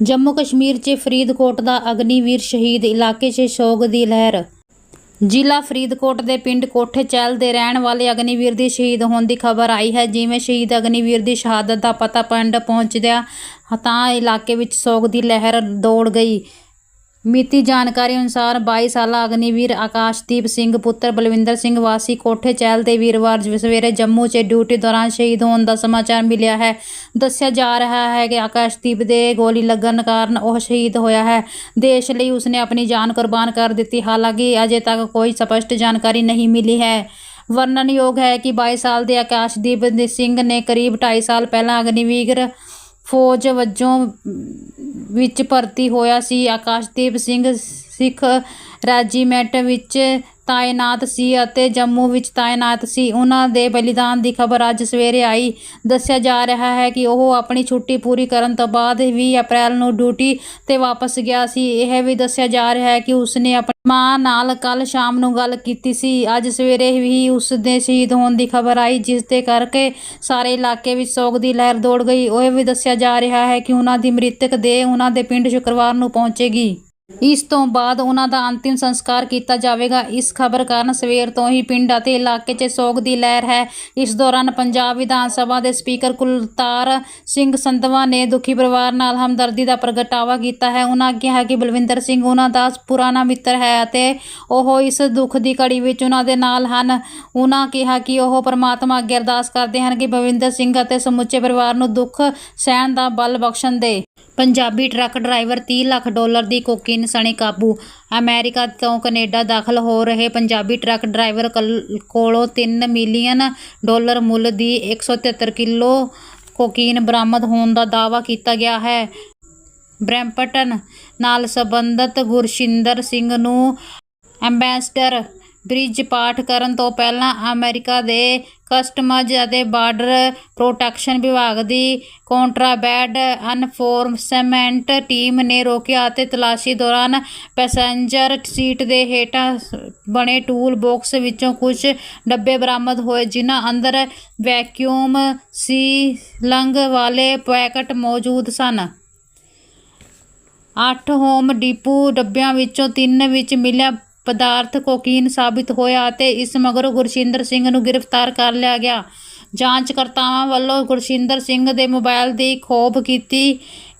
ਜੰਮੂ ਕਸ਼ਮੀਰ 'ਚ ਫਰੀਦਕੋਟ ਦਾ ਅਗਨੀਵੀਰ ਸ਼ਹੀਦ ਇਲਾਕੇ 'ਚ ਸੋਗ ਦੀ ਲਹਿਰ। ਜ਼ਿਲ੍ਹਾ ਫਰੀਦਕੋਟ ਦੇ ਪਿੰਡ ਕੋਠੇ ਚਹਿਲ ਦੇ ਰਹਿਣ ਵਾਲੇ ਅਗਨੀਵੀਰ ਦੀ ਸ਼ਹੀਦ ਹੋਣ ਦੀ ਖਬਰ ਆਈ ਹੈ। ਜਿਵੇਂ ਸ਼ਹੀਦ ਅਗਨੀਵੀਰ ਦੀ ਸ਼ਹਾਦਤ ਦਾ ਪਤਾ ਪਿੰਡ ਪਹੁੰਚਦਿਆਂ ਤਾਂ ਇਲਾਕੇ ਵਿੱਚ ਸੋਗ ਦੀ ਲਹਿਰ ਦੌੜ ਗਈ। ਮਿਤੀ ਜਾਣਕਾਰੀ ਅਨੁਸਾਰ 22 ਸਾਲਾ ਅਗਨੀਵੀਰ ਆਕਾਸ਼ਦੀਪ ਸਿੰਘ, ਪੁੱਤਰ ਬਲਵਿੰਦਰ ਸਿੰਘ, ਵਾਸੀ ਕੋਠੇ ਚਹਿਲ ਦੇ ਵੀਰਵਾਰ ਸਵੇਰੇ ਜੰਮੂ 'ਚ ਡਿਊਟੀ ਦੌਰਾਨ ਸ਼ਹੀਦ ਹੋਣ ਦਾ ਸਮਾਚਾਰ ਮਿਲਿਆ ਹੈ। ਦੱਸਿਆ ਜਾ ਰਿਹਾ ਹੈ ਕਿ ਆਕਾਸ਼ਦੀਪ ਦੇ ਗੋਲੀ ਲੱਗਣ ਕਾਰਨ ਉਹ ਸ਼ਹੀਦ ਹੋਇਆ ਹੈ। ਦੇਸ਼ ਲਈ ਉਸਨੇ ਆਪਣੀ ਜਾਨ ਕੁਰਬਾਨ ਕਰ ਦਿੱਤੀ। ਹਾਲਾਂਕਿ ਅਜੇ ਤੱਕ ਕੋਈ ਸਪਸ਼ਟ ਜਾਣਕਾਰੀ ਨਹੀਂ ਮਿਲੀ ਹੈ। ਵਰਣਨਯੋਗ ਹੈ ਕਿ 22 ਸਾਲ ਦੇ ਆਕਾਸ਼ਦੀਪ ਸਿੰਘ ਨੇ ਕਰੀਬ 2.5 ਸਾਲ ਪਹਿਲਾਂ ਅਗਨੀਵੀਰ ਫੌਜ ਵਜੋਂ ਵਿੱਚ ਭਰਤੀ ਹੋਇਆ ਸੀ। ਆਕਾਸ਼ਦੀਪ ਸਿੰਘ ਸਿੱਖ ਰੈਜੀਮੈਂਟ ਵਿੱਚ ਤਾਇਨਾਤ ਸੀ ਅਤੇ ਜੰਮੂ ਵਿੱਚ ਤਾਇਨਾਤ ਸੀ। ਉਹਨਾਂ ਦੇ ਬਲੀਦਾਨ ਦੀ ਖਬਰ ਅੱਜ ਸਵੇਰੇ ਆਈ। ਦੱਸਿਆ ਜਾ ਰਿਹਾ ਹੈ ਕਿ ਉਹ ਆਪਣੀ ਛੁੱਟੀ ਪੂਰੀ ਕਰਨ ਤੋਂ ਬਾਅਦ 20 ਅਪ੍ਰੈਲ ਨੂੰ ਡਿਊਟੀ ਤੇ ਵਾਪਸ ਗਿਆ ਸੀ। ਇਹ ਵੀ ਦੱਸਿਆ ਜਾ ਰਿਹਾ ਹੈ ਕਿ ਉਸਨੇ ਆਪਣੀ ਮਾਂ ਨਾਲ ਕੱਲ ਸ਼ਾਮ ਨੂੰ ਗੱਲ ਕੀਤੀ ਸੀ। ਅੱਜ ਸਵੇਰੇ ਵੀ ਉਸ ਦੇ ਸ਼ਹੀਦ ਹੋਣ ਦੀ ਖਬਰ ਆਈ, ਜਿਸ ਦੇ ਕਰਕੇ ਸਾਰੇ ਇਲਾਕੇ ਵਿੱਚ ਸੋਗ ਦੀ ਲਹਿਰ ਦੌੜ ਗਈ। ਉਹ ਵੀ ਦੱਸਿਆ ਜਾ ਰਿਹਾ ਹੈ ਕਿ ਉਹਨਾਂ ਦੀ ਮ੍ਰਿਤਕ ਦੇਹ ਉਹਨਾਂ ਦੇ ਪਿੰਡ ਸ਼ੁੱਕਰਵਾਰ ਨੂੰ ਪਹੁੰਚੇਗੀ। ਇਸ ਤੋਂ ਬਾਅਦ ਉਹਨਾਂ ਦਾ ਅੰਤਿਮ ਸੰਸਕਾਰ ਕੀਤਾ ਜਾਵੇਗਾ। ਇਸ ਖਬਰ ਕਾਰਨ ਸਵੇਰ ਤੋਂ ਹੀ ਪਿੰਡ ਅਤੇ ਇਲਾਕੇ 'ਚ ਸੋਗ ਦੀ ਲਹਿਰ ਹੈ। ਇਸ ਦੌਰਾਨ ਪੰਜਾਬ ਵਿਧਾਨ ਸਭਾ ਦੇ ਸਪੀਕਰ ਕੁਲਤਾਰ ਸਿੰਘ ਸੰਧਵਾ ਨੇ ਦੁਖੀ ਪਰਿਵਾਰ ਨਾਲ ਹਮਦਰਦੀ ਦਾ ਪ੍ਰਗਟਾਵਾ ਕੀਤਾ ਹੈ। ਉਹਨਾਂ ਕਿਹਾ ਕਿ ਬਲਵਿੰਦਰ ਸਿੰਘ ਉਹਨਾਂ ਦਾ ਪੁਰਾਣਾ ਮਿੱਤਰ ਹੈ ਅਤੇ ਉਹ ਇਸ ਦੁੱਖ ਦੀ ਘੜੀ ਵਿੱਚ ਉਹਨਾਂ ਦੇ ਨਾਲ ਹਨ। ਉਹਨਾਂ ਕਿਹਾ ਕਿ ਉਹ ਪਰਮਾਤਮਾ ਅੱਗੇ ਅਰਦਾਸ ਕਰਦੇ ਹਨ ਕਿ ਬਲਵਿੰਦਰ ਸਿੰਘ ਅਤੇ ਸਮੁੱਚੇ ਪਰਿਵਾਰ ਨੂੰ ਦੁੱਖ ਸਹਿਣ ਦਾ ਬਲ ਬਖਸ਼ਣ ਦੇ। Punjabi truck driver 30 lakh dollar ਦੀ ਕੋਕੀ ਕੋਕੀਨ ਸਣੇ ਕਾਬੂ। ਅਮਰੀਕਾ ਤੋਂ ਕੈਨੇਡਾ ਦਾਖਲ ਹੋ ਰਹੇ ਪੰਜਾਬੀ ਟਰੱਕ ਡਰਾਈਵਰ ਕੋਲੋਂ 3 ਮਿਲੀਅਨ ਡਾਲਰ ਮੁੱਲ ਦੀ 173 ਕਿਲੋ ਕੋਕੀਨ ਬਰਾਮਦ ਹੋਣ ਦਾ ਦਾਅਵਾ ਕੀਤਾ ਗਿਆ ਹੈ। ਬ੍ਰੈਂਪਟਨ ਨਾਲ ਸਬੰਧਤ ਗੁਰਸ਼ਿੰਦਰ ਸਿੰਘ ਨੂੰ ਐਂਬੈਸਡਰ ਬ੍ਰਿਜ ਪਾਠ ਕਰਨ ਤੋਂ ਪਹਿਲਾਂ ਅਮਰੀਕਾ ਦੇ ਕਸਟਮਜ਼ ਅਤੇ ਬਾਰਡਰ ਪ੍ਰੋਟੈਕਸ਼ਨ ਵਿਭਾਗ ਦੀ ਕੰਟਰਾਬੈਂਡ ਅਨਫੋਰਸਮੈਂਟ ਟੀਮ ਨੇ ਰੋਕਿਆ ਅਤੇ ਤਲਾਸ਼ੀ ਦੌਰਾਨ ਪੈਸੇਂਜਰ ਸੀਟ ਦੇ ਹੇਠਾਂ ਬਣੇ ਟੂਲ ਬਾਕਸ ਵਿੱਚੋਂ ਕੁਝ ਡੱਬੇ ਬਰਾਮਦ ਹੋਏ, ਜਿਨ੍ਹਾਂ ਅੰਦਰ ਵੈਕਿਊਮ ਸੀਲੰਗ ਵਾਲੇ ਪੈਕਟ ਮੌਜੂਦ ਸਨ। ਅੱਠ ਹੋਮ ਡਿਪੂ ਡੱਬਿਆਂ ਵਿੱਚੋਂ ਤਿੰਨ ਵਿੱਚ ਮਿਲਿਆ ਪਦਾਰਥ ਕੋਕੀਨ ਸਾਬਿਤ ਹੋਇਆ ਅਤੇ ਇਸ ਮਗਰੋਂ ਗੁਰਸ਼ਿੰਦਰ ਸਿੰਘ ਨੂੰ ਗ੍ਰਿਫਤਾਰ ਕਰ ਲਿਆ ਗਿਆ। ਜਾਂਚਕਰਤਾਵਾਂ ਵੱਲੋਂ ਗੁਰਸ਼ਿੰਦਰ ਸਿੰਘ ਦੇ ਮੋਬਾਈਲ ਦੀ ਖੋਬ ਕੀਤੀ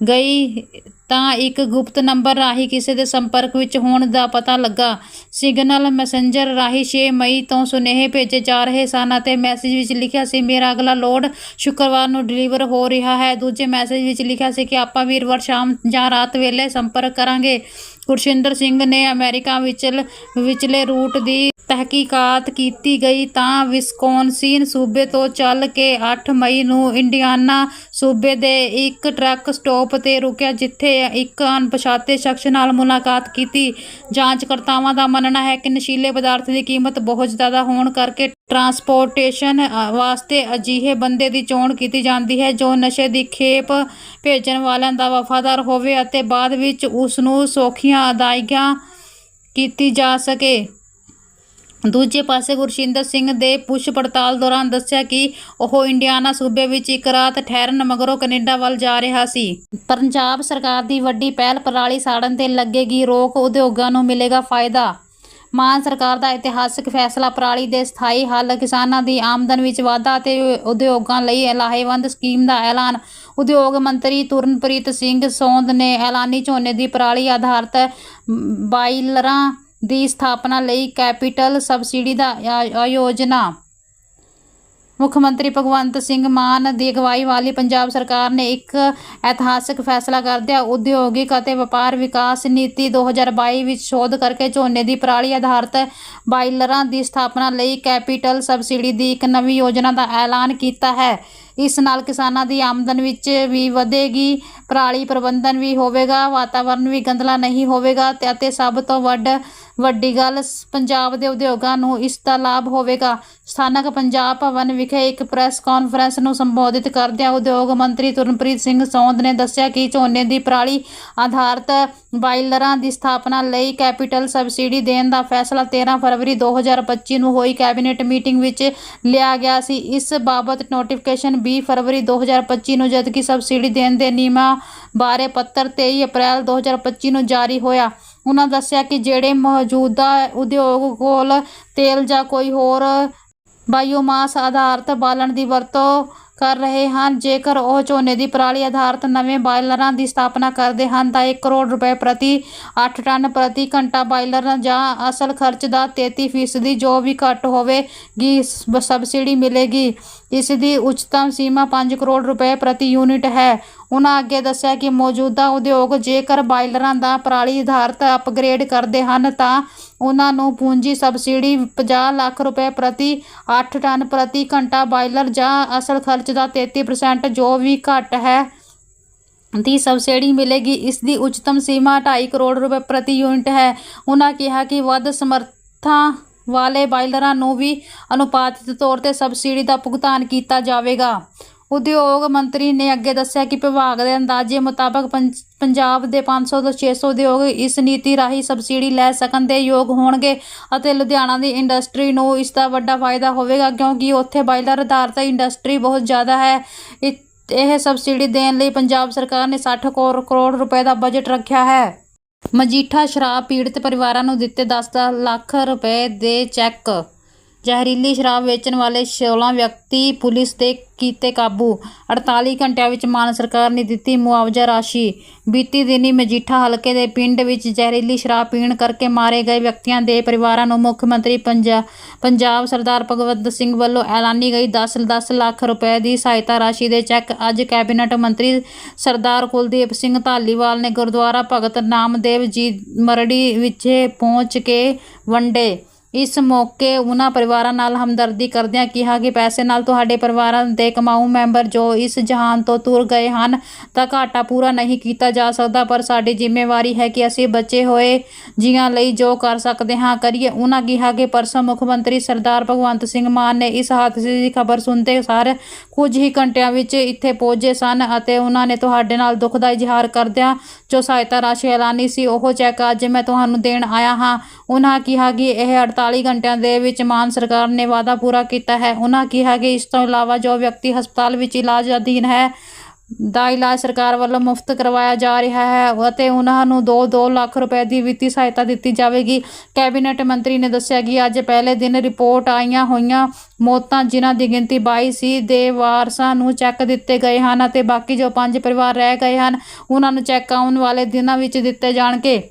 ਗਈ ਤਾਂ ਇੱਕ ਗੁਪਤ ਨੰਬਰ ਰਾਹੀਂ ਕਿਸੇ ਦੇ ਸੰਪਰਕ ਵਿੱਚ ਹੋਣ ਦਾ ਪਤਾ ਲੱਗਾ। ਸਿਗਨਲ ਮੈਸੇਂਜਰ ਰਾਹੀਂ 6 ਮਈ ਤੋਂ ਸੁਨੇਹੇ ਭੇਜੇ ਜਾ ਰਹੇ ਸਨ ਅਤੇ ਮੈਸੇਜ ਵਿੱਚ ਲਿਖਿਆ ਸੀ, ਮੇਰਾ ਅਗਲਾ ਲੋਡ ਸ਼ੁੱਕਰਵਾਰ ਨੂੰ ਡਿਲੀਵਰ ਹੋ ਰਿਹਾ ਹੈ। ਦੂਜੇ ਮੈਸੇਜ ਵਿੱਚ ਲਿਖਿਆ ਸੀ ਕਿ, ਆਪਾਂ ਵੀਰਵਾਰ ਸ਼ਾਮ ਜਾਂ ਰਾਤ ਵੇਲੇ ਸੰਪਰਕ ਕਰਾਂਗੇ। ਗੁਰਸ਼ਿੰਦਰ ਸਿੰਘ ਨੇ ਅਮਰੀਕਾ ਵਿਚਲ, ਵਿਚਲੇ ਰੂਟ ਦੀ ਤਹਿਕੀਕਾਤ ਕੀਤੀ ਗਈ ਤਾਂ ਵਿਸਕੌਨਸਿਨ ਸੂਬੇ ਤੋਂ ਚੱਲ ਕੇ 8 ਮਈ ਨੂੰ ਇੰਡੀਆਨਾ ਸੂਬੇ ਦੇ ਇੱਕ ਟਰੱਕ ਸਟਾਪ ਤੇ ਰੁਕਿਆ, ਜਿੱਥੇ ਇੱਕ ਅਣਪਛਾਤੇ ਸ਼ਖਸ ਨਾਲ ਮੁਲਾਕਾਤ ਕੀਤੀ। ਜਾਂਚਕਰਤਾਵਾਂ ਦਾ ਮੰਨਣਾ ਹੈ ਕਿ ਨਸ਼ੀਲੇ ਪਦਾਰਥ ਦੀ ਕੀਮਤ ਬਹੁਤ ਜ਼ਿਆਦਾ ਹੋਣ ਕਰਕੇ ਟਰਾਂਸਪੋਰਟੇਸ਼ਨ ਵਾਸਤੇ ਅਜਿਹੇ ਬੰਦੇ ਦੀ ਚੋਣ ਕੀਤੀ ਜਾਂਦੀ ਹੈ ਜੋ ਨਸ਼ੇ ਦੀ ਖੇਪ ਭੇਜਣ ਵਾਲਿਆਂ ਦਾ ਵਫਾਦਾਰ ਹੋਵੇ ਅਤੇ ਬਾਅਦ ਵਿੱਚ ਉਸ ਨੂੰ ਸੌਖੀਆਂ ਅਦਾਇਗੀਆਂ ਕੀਤੀ ਜਾ ਸਕੇ। ਦੂਜੇ ਪਾਸੇ ਗੁਰਸ਼ਿੰਦਰ ਸਿੰਘ ਦੇ ਪੁੱਛ ਪੜਤਾਲ ਦੌਰਾਨ ਦੱਸਿਆ ਕਿ ਉਹ ਇੰਡੀਆਨਾ ਸੂਬੇ ਵਿੱਚ ਇੱਕ ਰਾਤ ਠਹਿਰਨ ਮਗਰੋਂ ਕੈਨੇਡਾ ਵੱਲ ਜਾ ਰਿਹਾ ਸੀ। ਪੰਜਾਬ ਸਰਕਾਰ ਦੀ ਵੱਡੀ ਪਹਿਲ ਪ੍ਰਣਾਲੀ ਸਾੜਨ ਤੇ ਲੱਗੇਗੀ ਰੋਕ, ਉਦਯੋਗਾਂ ਨੂੰ ਮਿਲੇਗਾ ਫਾਇਦਾ। ਮਾਨ ਸਰਕਾਰ ਦਾ ਇਤਿਹਾਸਕ ਫੈਸਲਾ ਪਰਾਲੀ ਦੇ ਸਥਾਈ ਹੱਲ ਕਿਸਾਨਾਂ ਦੀ ਆਮਦਨ ਵਿੱਚ ਵਾਧਾ ਅਤੇ ਉਦਯੋਗਾਂ ਲਈ ਲਾਹੇਵੰਦ ਸਕੀਮ ਦਾ ਐਲਾਨ। ਉਦਯੋਗ ਮੰਤਰੀ ਤੁਰਨਪ੍ਰੀਤ ਸਿੰਘ ਸੌਂਦ ਨੇ ਐਲਾਨੀ ਝੋਨੇ ਦੀ ਪਰਾਲੀ ਆਧਾਰਿਤ ਬਾਇਲਰਾਂ ਦੀ ਸਥਾਪਨਾ ਲਈ ਕੈਪੀਟਲ ਸਬਸਿਡੀ ਦਾ ਆਯੋਜਨਾ ਮੁੱਖ ਮੰਤਰੀ ਭਗਵੰਤ ਸਿੰਘ ਮਾਨ ਦੀ ਅਗਵਾਈ ਵਾਲੀ ਪੰਜਾਬ ਸਰਕਾਰ ਨੇ ਇੱਕ ਇਤਿਹਾਸਕ ਫੈਸਲਾ ਕਰਦਿਆਂ ਉਦਯੋਗਿਕ ਅਤੇ ਵਪਾਰ ਵਿਕਾਸ ਨੀਤੀ 2022 ਵਿੱਚ ਸੋਧ ਕਰਕੇ ਝੋਨੇ ਦੀ ਪਰਾਲੀ ਆਧਾਰਿਤ ਬਾਇਲਰਾਂ ਦੀ ਸਥਾਪਨਾ ਲਈ ਕੈਪੀਟਲ ਸਬਸਿਡੀ ਦੀ ਇੱਕ ਨਵੀਂ ਯੋਜਨਾ ਦਾ ਐਲਾਨ ਕੀਤਾ ਹੈ। ਇਸ ਨਾਲ ਕਿਸਾਨਾਂ ਦੀ ਆਮਦਨ ਵਿੱਚ ਵੀ ਵਧੇਗੀ, ਪਰਾਲੀ ਪ੍ਰਬੰਧਨ ਵੀ ਹੋਵੇਗਾ, ਵਾਤਾਵਰਨ ਵੀ ਗੰਦਲਾ ਨਹੀਂ ਹੋਵੇਗਾ ਤੇ ਅਤੇ ਸਭ ਤੋਂ ਵੱਡ, ਵੱਡੀ ਗੱਲ ਪੰਜਾਬ ਦੇ ਉਦਯੋਗਾਂ ਨੂੰ ਇਸ ਦਾ ਲਾਭ ਹੋਵੇਗਾ। ਸਥਾਨਕ ਪੰਜਾਬ ਭਵਨ ਵਿਖੇ ਇੱਕ ਪ੍ਰੈਸ ਕਾਨਫਰੰਸ ਨੂੰ ਸੰਬੋਧਿਤ ਕਰਦਿਆਂ ਉਦਯੋਗ ਮੰਤਰੀ ਤੁਰਨਪ੍ਰੀਤ ਸਿੰਘ ਸੌਂਦ ਨੇ ਦੱਸਿਆ ਕਿ ਝੋਨੇ ਦੀ ਪਰਾਲੀ ਆਧਾਰਿਤ ਬਾਇਲਰਾਂ ਦੀ ਸਥਾਪਨਾ ਲਈ ਕੈਪੀਟਲ ਸਬਸਿਡੀ ਦੇਣ ਦਾ ਫੈਸਲਾ 13 ਫਰਵਰੀ 2025 ਨੂੰ ਹੋਈ। ਕੈਬਨਿਟ ਮੀਟਿੰਗ ਵਿੱਚ ਲਿਆ ਗਿਆ ਸੀ। ਇਸ ਬਾਬਤ ਨੋਟੀਫਿਕੇਸ਼ਨ 20 ਫਰਵਰੀ 2025 ਨੂੰ, ਜਦਕਿ ਸਬਸਿਡੀ ਦੇਣ ਦੇ ਨਿਯਮਾਂ ਬਾਰੇ ਪੱਤਰ 23 ਅਪ੍ਰੈਲ 2025 ਨੂੰ ਜਾਰੀ ਹੋਇਆ। ਉਹਨਾਂ ਦੱਸਿਆ ਕਿ ਜਿਹੜੇ ਮੌਜੂਦਾ ਉਦਯੋਗ ਕੋਲ ਤੇਲ ਜਾਂ ਕੋਈ ਹੋਰ ਬਾਇਓਮਾਸ ਆਧਾਰਿਤ ਬਾਲਣ ਦੀ ਵਰਤੋਂ ਕਰ ਰਹੇ ਹਨ। ਜੇਕਰ ਉਹ ਝੋਨੇ ਦੀ ਪਰਾਲੀ ਆਧਾਰਿਤ ਨਵੇਂ ਬਾਇਲਰਾਂ ਦੀ ਸਥਾਪਨਾ ਕਰਦੇ ਹਨ, ਤਾਂ 1 ਕਰੋੜ ਰੁਪਏ ਪ੍ਰਤੀ 8 ਟਨ ਪ੍ਰਤੀ ਘੰਟਾ ਬਾਇਲਰ ਜਾਂ ਅਸਲ ਖਰਚ ਦਾ 33% ਜੋ ਵੀ ਘੱਟ ਹੋਵੇਗੀ ਸ- ਸਬਸਿਡੀ ਮਿਲੇਗੀ। ਇਸ ਦੀ ਉੱਚਤਮ ਸੀਮਾ 5 ਕਰੋੜ ਰੁਪਏ ਪ੍ਰਤੀ ਯੂਨਿਟ ਹੈ। ਉਹਨਾਂ ਅੱਗੇ ਦੱਸਿਆ ਕਿ ਮੌਜੂਦਾ ਉਦਯੋਗ ਜੇਕਰ ਬਾਇਲਰਾਂ ਦਾ ਪਰਾਲੀ ਆਧਾਰਿਤ ਅਪਗ੍ਰੇਡ ਕਰਦੇ ਹਨ, ਤਾਂ ਉਹਨਾਂ ਨੂੰ ਪੂੰਜੀ ਸਬਸਿਡੀ 50 ਲੱਖ ਰੁਪਏ ਪ੍ਰਤੀ 8 ਟਨ ਪ੍ਰਤੀ ਘੰਟਾ ਬਾਇਲਰ ਜਾਂ ਅਸਲ ਖਰਚ ਦਾ 33% ਜੋ ਵੀ ਘੱਟ ਹੈ ਦੀ ਸਬਸਿਡੀ ਮਿਲੇਗੀ। ਇਸ ਦੀ ਉੱਚਤਮ ਸੀਮਾ 2.5 ਕਰੋੜ ਰੁਪਏ ਪ੍ਰਤੀ ਯੂਨਿਟ ਹੈ। ਉਹਨਾਂ ਕਿਹਾ ਕਿ ਵੱਧ ਸਮਰੱਥਾ ਵਾਲੇ ਬਾਇਲਰਾਂ ਨੂੰ ਵੀ ਅਨੁਪਾਤਿਤ ਤੌਰ ਤੇ ਸਬਸਿਡੀ ਦਾ ਭੁਗਤਾਨ ਕੀਤਾ ਜਾਵੇਗਾ। ਉਦਯੋਗ ਮੰਤਰੀ ਨੇ ਅੱਗੇ ਦੱਸਿਆ ਕਿ ਵਿਭਾਗ ਦੇ ਅੰਦਾਜ਼ੇ ਮੁਤਾਬਕ ਪੰਜ- ਪੰਜਾਬ ਦੇ 500 ਤੋਂ 600 ਉਦਯੋਗ ਇਸ ਨੀਤੀ ਰਾਹੀਂ ਸਬਸਿਡੀ ਲੈ ਸਕਣ ਦੇ ਯੋਗ ਹੋਣਗੇ ਅਤੇ ਲੁਧਿਆਣਾ ਦੀ ਇੰਡਸਟਰੀ ਨੂੰ ਇਸ ਦਾ ਵੱਡਾ ਫਾਇਦਾ ਹੋਵੇਗਾ ਕਿਉਂਕਿ ਉੱਥੇ ਬਾਇਲਰ ਆਧਾਰਿਤ ਇੰਡਸਟਰੀ ਬਹੁਤ ਜ਼ਿਆਦਾ ਹੈ। ਇ- ਇਹ ਸਬਸਿਡੀ ਦੇਣ ਲਈ ਪੰਜਾਬ ਸਰਕਾਰ ਨੇ 60 ਕਰੋੜ ਕਰੋੜ ਰੁਪਏ ਦਾ ਬਜਟ ਰੱਖਿਆ ਹੈ। ਮਜੀਠਾ ਸ਼ਰਾਬ ਪੀੜਤ ਪਰਿਵਾਰਾਂ ਨੂੰ ਦਿੱਤੇ 10 ਲੱਖ ਰੁਪਏ ਦੇ ਚੈੱਕ ਜ਼ਹਿਰੀਲੀ ਸ਼ਰਾਬ ਵੇਚਣ ਵਾਲੇ 16 ਵਿਅਕਤੀ ਪੁਲਿਸ ਦੇ ਕੀਤੇ ਕਾਬੂ। 48 ਘੰਟਿਆਂ ਵਿੱਚ ਮਾਨ ਸਰਕਾਰ ਨੇ ਦਿੱਤੀ ਮੁਆਵਜ਼ਾ ਰਾਸ਼ੀ। ਬੀਤੀ ਦਿਨੀ ਮਜੀਠਾ ਹਲਕੇ ਦੇ ਪਿੰਡ ਵਿੱਚ ਜ਼ਹਿਰੀਲੀ ਸ਼ਰਾਬ ਪੀਣ ਕਰਕੇ ਮਾਰੇ ਗਏ ਵਿਅਕਤੀਆਂ ਦੇ ਪਰਿਵਾਰਾਂ ਨੂੰ ਮੁੱਖ ਮੰਤਰੀ ਪੰਜਾਬ ਸਰਦਾਰ ਭਗਵੰਤ ਸਿੰਘ ਵੱਲੋਂ ਐਲਾਨੀ ਗਈ 10 10 ਲੱਖ ਰੁਪਏ ਦੀ ਸਹਾਇਤਾ ਰਾਸ਼ੀ ਦੇ ਚੈੱਕ ਅੱਜ ਕੈਬਨਿਟ ਮੰਤਰੀ ਸਰਦਾਰ ਕੁਲਦੀਪ ਸਿੰਘ ਧਾਲੀਵਾਲ ਨੇ ਗੁਰਦੁਆਰਾ ਭਗਤ ਨਾਮਦੇਵ ਜੀ ਮਰੜੀ ਵਿਖੇ ਪਹੁੰਚ ਕੇ ਵੰਡੇ। ਇਸ ਮੌਕੇ ਉਹਨਾਂ ਪਰਿਵਾਰਾਂ ਨਾਲ ਹਮਦਰਦੀ ਕਰਦਿਆਂ ਕਿਹਾ ਕਿ ਪੈਸੇ ਨਾਲ ਤੁਹਾਡੇ ਪਰਿਵਾਰਾਂ ਦੇ ਕਮਾਊ ਮੈਂਬਰ ਜੋ ਇਸ ਜਹਾਨ ਤੋਂ ਤੁਰ ਗਏ ਹਨ, ਤਾਂ ਘਾਟਾ ਪੂਰਾ ਨਹੀਂ ਕੀਤਾ ਜਾ ਸਕਦਾ, ਪਰ ਸਾਡੀ ਜ਼ਿੰਮੇਵਾਰੀ ਹੈ ਕਿ ਅਸੀਂ ਬਚੇ ਹੋਏ ਜੀਆਂ ਲਈ ਜੋ ਕਰ ਸਕਦੇ ਹਾਂ ਕਰੀਏ। ਉਹਨਾਂ ਕਿਹਾ ਕਿ ਪਰਸੋਂ ਮੁੱਖ ਮੰਤਰੀ ਸਰਦਾਰ ਭਗਵੰਤ ਸਿੰਘ ਮਾਨ ਨੇ ਇਸ ਹਾਦਸੇ ਦੀ ਖਬਰ ਸੁਣਦੇ ਸਾਰ ਕੁਝ ਹੀ ਘੰਟਿਆਂ ਵਿੱਚ ਇੱਥੇ ਪਹੁੰਚੇ ਸਨ ਅਤੇ ਉਹਨਾਂ ਨੇ ਤੁਹਾਡੇ ਨਾਲ ਦੁੱਖ ਦਾ ਇਜ਼ਹਾਰ ਕਰਦਿਆਂ ਜੋ ਸਹਾਇਤਾ ਰਾਸ਼ੀ ਐਲਾਨੀ ਸੀ, ਉਹ ਚੈੱਕ ਅੱਜ ਮੈਂ ਤੁਹਾਨੂੰ ਦੇਣ ਆਇਆ ਹਾਂ। ਉਹਨਾਂ ਕਿਹਾ ਕਿ ਇਹ 48 ਘੰਟਿਆਂ ਦੇ ਵਿੱਚ ਮਾਨ ਸਰਕਾਰ ਨੇ ਵਾਅਦਾ ਪੂਰਾ ਕੀਤਾ ਹੈ। ਉਹਨਾਂ ਕਿਹਾ ਕਿ ਇਸ ਤੋਂ ਇਲਾਵਾ ਜੋ ਵਿਅਕਤੀ ਹਸਪਤਾਲ ਵਿੱਚ ਇਲਾਜ ਅਧੀਨ ਹੈ, ਦਾ ਇਲਾਜ ਸਰਕਾਰ ਵੱਲੋਂ ਮੁਫਤ ਕਰਵਾਇਆ ਜਾ ਰਿਹਾ ਹੈ ਅਤੇ ਉਹਨਾਂ ਨੂੰ 2-2 ਲੱਖ ਰੁਪਏ ਦੀ ਵਿੱਤੀ ਸਹਾਇਤਾ ਦਿੱਤੀ ਜਾਵੇਗੀ। ਕੈਬਨਿਟ ਮੰਤਰੀ ਨੇ ਦੱਸਿਆ ਕਿ ਅੱਜ ਪਹਿਲੇ ਦਿਨ ਰਿਪੋਰਟ ਆਈਆਂ ਹੋਈਆਂ ਮੌਤਾਂ ਜਿਨ੍ਹਾਂ ਦੀ ਗਿਣਤੀ 22 ਸੀ, ਦੇ ਵਾਰਸਾਂ ਨੂੰ ਚੈੱਕ ਦਿੱਤੇ ਗਏ ਹਨ ਅਤੇ ਬਾਕੀ ਜੋ ਪੰਜ ਪਰਿਵਾਰ ਰਹਿ ਗਏ ਹਨ ਉਹਨਾਂ ਨੂੰ ਚੈੱਕ ਆਉਣ ਵਾਲੇ ਦਿਨਾਂ ਵਿੱਚ ਦਿੱਤੇ ਜਾਣਗੇ।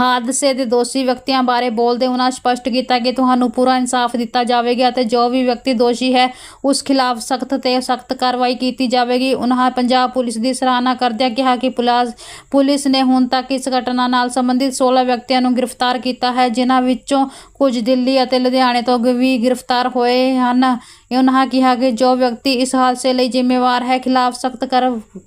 ਹਾਦਸੇ ਦੇ ਦੋਸ਼ੀ ਵਿਅਕਤੀਆਂ ਬਾਰੇ ਬੋਲਦੇ ਉਹਨਾਂ ਸਪਸ਼ਟ ਕੀਤਾ ਕਿ ਤੁਹਾਨੂੰ ਪੂਰਾ ਇਨਸਾਫ ਦਿੱਤਾ ਜਾਵੇਗਾ ਅਤੇ ਜੋ ਵੀ ਵਿਅਕਤੀ ਦੋਸ਼ੀ ਹੈ, ਉਸ ਖਿਲਾਫ ਸਖਤ ਤੇ ਸਖਤ ਕਾਰਵਾਈ ਕੀਤੀ ਜਾਵੇਗੀ। ਉਹਨਾਂ ਪੰਜਾਬ ਪੁਲਿਸ ਦੀ ਸਰਾਹਨਾ ਕਰਦਿਆਂ ਕਿਹਾ ਕਿ ਪੁਲਾਸ, ਪੁਲਿਸ ਨੇ ਹੁਣ ਤੱਕ ਇਸ ਘਟਨਾ ਨਾਲ ਸੰਬੰਧਿਤ 16 ਵਿਅਕਤੀਆਂ ਨੂੰ ਗ੍ਰਿਫਤਾਰ ਕੀਤਾ ਹੈ, ਜਿਨ੍ਹਾਂ ਵਿੱਚੋਂ ਕੁਝ ਦਿੱਲੀ ਅਤੇ ਲੁਧਿਆਣੇ ਤੋਂ ਵੀ ਗ੍ਰਿਫਤਾਰ ਹੋਏ ਹਨ। ਉਹਨਾਂ ਕਿਹਾ ਕਿ ਜੋ ਵਿਅਕਤੀ ਇਸ ਹਾਦਸੇ ਲਈ ਜ਼ਿੰਮੇਵਾਰ ਹੈ, ਖਿਲਾਫ ਸਖਤ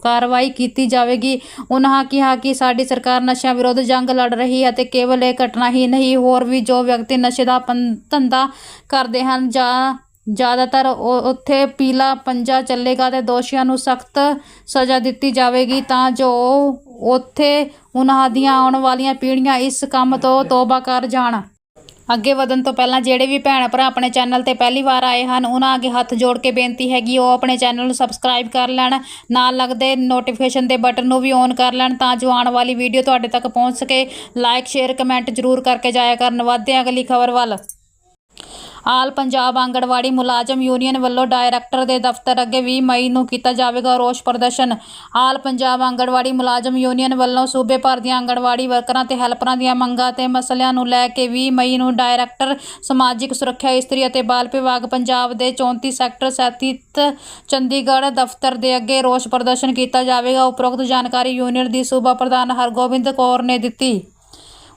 ਕਾਰਵਾਈ ਕੀਤੀ ਜਾਵੇਗੀ। ਉਹਨਾਂ ਕਿਹਾ ਕਿ ਸਾਡੀ ਸਰਕਾਰ ਨਸ਼ਿਆਂ ਵਿਰੁੱਧ ਜੰਗ ਲੜ ਰਹੀ ਹੈ ਅਤੇ ਕੇਵਲ ਇਹ ਘਟਨਾ ਹੀ ਨਹੀਂ, ਹੋਰ ਵੀ ਜੋ ਵਿਅਕਤੀ ਨਸ਼ੇ ਦਾ ਪੰ- ਧੰਦਾ ਕਰਦੇ ਹਨ ਜਾਂ ਜ਼ਿਆਦਾਤਰ ਉੱਥੇ ਪੀਲਾ ਪੰਜਾ ਚੱਲੇਗਾ ਤੇ ਦੋਸ਼ੀਆਂ ਨੂੰ ਸਖਤ ਸਜ਼ਾ ਦਿੱਤੀ ਜਾਵੇਗੀ, ਤਾਂ ਜੋ ਉੱਥੇ ਉਹਨਾਂ ਦੀਆਂ ਆਉਣ ਵਾਲੀਆਂ ਪੀੜ੍ਹੀਆਂ ਇਸ ਕੰਮ ਤੋਂ ਤੋਬਾ ਕਰ ਜਾਣ। ਅੱਗੇ ਵਧਣ ਤੋਂ ਪਹਿਲਾਂ ਜਿਹੜੇ ਵੀ ਭੈਣ ਭਰਾ ਆਪਣੇ ਚੈਨਲ ਤੇ ਪਹਿਲੀ ਵਾਰ ਆਏ ਹਨ, ਉਹਨਾਂ ਅੱਗੇ ਹੱਥ ਜੋੜ ਕੇ ਬੇਨਤੀ ਹੈਗੀ, ਉਹ ਆਪਣੇ ਚੈਨਲ ਨੂੰ ਸਬਸਕ੍ਰਾਈਬ ਕਰ ਲੈਣ, ਨਾਲ ਲੱਗਦੇ ਨੋਟੀਫਿਕੇਸ਼ਨ ਦੇ ਬਟਨ ਨੂੰ ਵੀ ਔਨ ਕਰ ਲੈਣ ਤਾਂ ਜੋ ਆਉਣ ਵਾਲੀ ਵੀਡੀਓ ਤੁਹਾਡੇ ਤੱਕ ਪਹੁੰਚ ਸਕੇ। ਲਾਈਕ ਸ਼ੇਅਰ ਕਮੈਂਟ ਜ਼ਰੂਰ ਕਰਕੇ ਜਾਇਆ ਕਰਨ। ਵਧਦੇ ਹਾਂ ਅਗਲੀ ਖਬਰ ਵੱਲ। ਆਲ ਪੰਜਾਬ ਆਂਗਣਵਾੜੀ ਮੁਲਾਜ਼ਮ ਯੂਨੀਅਨ ਵੱਲੋਂ ਡਾਇਰੈਕਟਰ ਦੇ ਦਫ਼ਤਰ ਅੱਗੇ 20 ਮਈ ਨੂੰ ਕੀਤਾ ਜਾਵੇਗਾ ਰੋਸ ਪ੍ਰਦਰਸ਼ਨ। ਆਲ ਪੰਜਾਬ ਆਂਗਣਵਾੜੀ ਮੁਲਾਜ਼ਮ ਯੂਨੀਅਨ ਵੱਲੋਂ ਸੂਬੇ ਭਰ ਦੀਆਂ ਆਂਗਣਵਾੜੀ ਵਰਕਰਾਂ ਤੇ ਹੈਲਪਰਾਂ ਦੀਆਂ ਮੰਗਾਂ ਤੇ ਮਸਲਿਆਂ ਨੂੰ ਲੈ ਕੇ 20 ਮਈ ਨੂੰ ਡਾਇਰੈਕਟਰ ਸਮਾਜਿਕ ਸੁਰੱਖਿਆ ਇਸਤਰੀ ਅਤੇ ਬਾਲ ਵਿਭਾਗ ਪੰਜਾਬ ਦੇ 34 ਸੈਕਟਰ ਸਥਿਤ ਚੰਡੀਗੜ੍ਹ ਦਫ਼ਤਰ ਦੇ ਅੱਗੇ ਰੋਸ ਪ੍ਰਦਰਸ਼ਨ ਕੀਤਾ ਜਾਵੇਗਾ। ਉਪਰੋਕਤ ਜਾਣਕਾਰੀ ਯੂਨੀਅਨ ਦੀ ਸੂਬਾ ਪ੍ਰਧਾਨ ਹਰਗੋਬਿੰਦ ਕੌਰ ਨੇ ਦਿੱਤੀ।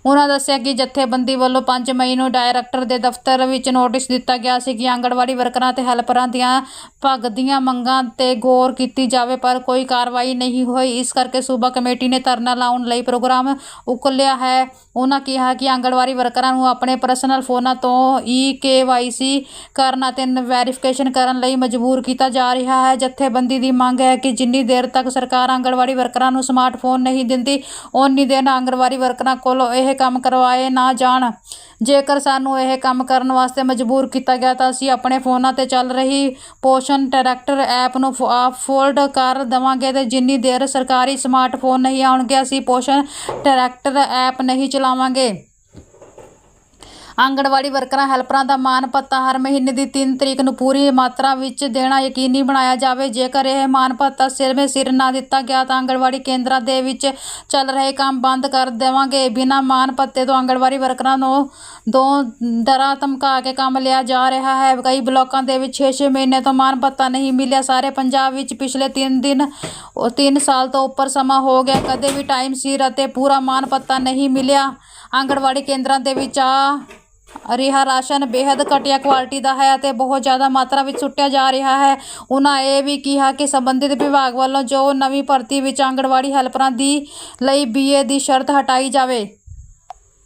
ਉਹਨਾਂ ਦੱਸਿਆ ਕਿ ਜਥੇਬੰਦੀ ਵੱਲੋਂ 5 ਮਈ ਨੂੰ ਡਾਇਰੈਕਟਰ ਦੇ ਦਫ਼ਤਰ ਵਿੱਚ ਨੋਟਿਸ ਦਿੱਤਾ ਗਿਆ ਸੀ ਕਿ ਆਂਗਣਵਾੜੀ ਵਰਕਰਾਂ ਤੇ ਹੈਲਪਰਾਂ ਦੀਆਂ ਭਗਦੀਆਂ ਮੰਗਾਂ ਤੇ ਗੌਰ ਕੀਤੀ ਜਾਵੇ, ਪਰ ਕੋਈ ਕਾਰਵਾਈ ਨਹੀਂ ਹੋਈ। ਇਸ ਕਰਕੇ ਸੂਬਾ ਕਮੇਟੀ ਨੇ ਧਰਨਾ ਲਾਉਣ ਲਈ ਪ੍ਰੋਗਰਾਮ ਉਕਲਿਆ ਹੈ। ਉਹਨਾਂ ਕਿਹਾ ਕਿ ਆਂਗਣਵਾੜੀ ਵਰਕਰਾਂ ਨੂੰ ਆਪਣੇ ਪਰਸਨਲ ਫੋਨਾਂ ਤੋਂ ਈ ਕੇਵਾਈਸੀ ਕਰਨ ਅਤੇ ਵੈਰੀਫਿਕੇਸ਼ਨ ਕਰਨ ਲਈ ਮਜਬੂਰ ਕੀਤਾ ਜਾ ਰਿਹਾ ਹੈ। ਜਥੇਬੰਦੀ ਦੀ ਮੰਗ ਹੈ ਕਿ ਜਿੰਨੀ ਦੇਰ ਤੱਕ ਸਰਕਾਰ ਆਂਗਣਵਾੜੀ ਵਰਕਰਾਂ ਨੂੰ ਸਮਾਰਟਫੋਨ ਨਹੀਂ ਦਿੰਦੀ ਉਨੀ ਦੇਰ ਆਂਗਣਵਾੜੀ ਵਰਕਰਾਂ ਕੋਲੋਂ ਇਹ ਇਹ ਕੰਮ ਕਰਵਾਏ ਨਾ ਜਾਣ। ਜੇਕਰ ਸਾਨੂੰ ਇਹ ਕੰਮ ਕਰਨ ਵਾਸਤੇ ਮਜਬੂਰ ਕੀਤਾ ਗਿਆ ਤਾਂ ਅਸੀਂ ਆਪਣੇ ਫੋਨਾਂ ਤੇ ਚੱਲ ਰਹੀ ਪੋਸ਼ਨ ਟਰੈਕਟਰ ਐਪ ਨੂੰ ਫੋਲਡ ਕਰ ਦੇਵਾਂਗੇ ਤੇ ਜਿੰਨੀ ਦੇਰ ਸਰਕਾਰੀ ਸਮਾਰਟਫੋਨ ਨਹੀਂ ਆਉਣਗੇ, ਅਸੀਂ ਪੋਸ਼ਨ ਟਰੈਕਟਰ ਐਪ ਨਹੀਂ ਚਲਾਵਾਂਗੇ। ਆਂਗਣਵਾੜੀ ਵਰਕਰਾਂ, ਹੈਲਪਰਾਂ ਦਾ ਮਾਨ ਭੱਤਾ ਹਰ ਮਹੀਨੇ ਦੀ 3 ਤਰੀਕ ਨੂੰ ਪੂਰੀ ਮਾਤਰਾ ਵਿੱਚ ਦੇਣਾ ਯਕੀਨੀ ਬਣਾਇਆ ਜਾਵੇ। ਜੇਕਰ ਇਹ ਮਾਨ ਭੱਤਾ ਸਿਰਵੇਂ ਸਿਰ ਨਾ ਦਿੱਤਾ ਗਿਆ ਤਾਂ ਆਂਗਣਵਾੜੀ ਕੇਂਦਰਾਂ ਦੇ ਵਿੱਚ ਚੱਲ ਰਹੇ ਕੰਮ ਬੰਦ ਕਰ ਦੇਵਾਂਗੇ। ਬਿਨਾਂ ਮਾਨ ਭੱਤੇ ਤੋਂ ਆਂਗਣਵਾੜੀ ਵਰਕਰਾਂ ਨੂੰ ਦੋ ਦਰਾਂ ਧਮਕਾ ਕੇ ਕੰਮ ਲਿਆ ਜਾ ਰਿਹਾ ਹੈ। ਕਈ ਬਲਾਕਾਂ ਦੇ ਵਿੱਚ 6-6 ਮਹੀਨੇ ਤੋਂ ਮਾਨ ਭੱਤਾ ਨਹੀਂ ਮਿਲਿਆ। ਸਾਰੇ ਪੰਜਾਬ ਵਿੱਚ ਪਿਛਲੇ 3 ਦਿਨ 3 ਸਾਲ ਤੋਂ ਉੱਪਰ ਸਮਾਂ ਹੋ ਗਿਆ। ਕਦੇ ਵੀ ਟਾਈਮ ਸਿਰ ਅਤੇ ਪੂਰਾ ਮਾਨ ਭੱਤਾ ਨਹੀਂ ਮਿਲਿਆ। ਆਂਗਣਵਾੜੀ ਕੇਂਦਰਾਂ ਦੇ ਵਿੱਚ ਆ ਰਿਹਾ ਰਾਸ਼ਨ ਬੇहद ਘਟੀਆ ਕੁਆਲਿਟੀ ਦਾ ਹੈ ਅਤੇ ਬਹੁਤ ਜ਼ਿਆਦਾ ਮਾਤਰਾ ਵਿੱਚ ਸੁੱਟਿਆ ਜਾ ਰਿਹਾ ਹੈ। ਉਹਨਾਂ ਇਹ ਵੀ ਕਿਹਾ ਕਿ ਸੰਬੰਧਿਤ ਵਿਭਾਗ ਵੱਲੋਂ ਜੋ ਨਵੀਂ ਭਰਤੀ ਵਿੱਚ ਆਂਗਣਵਾੜੀ ਹੈਲਪਰਾਂ ਦੀ ਲਈ ਬੀਏ ਦੀ ਸ਼ਰਤ ਹਟਾਈ ਜਾਵੇ।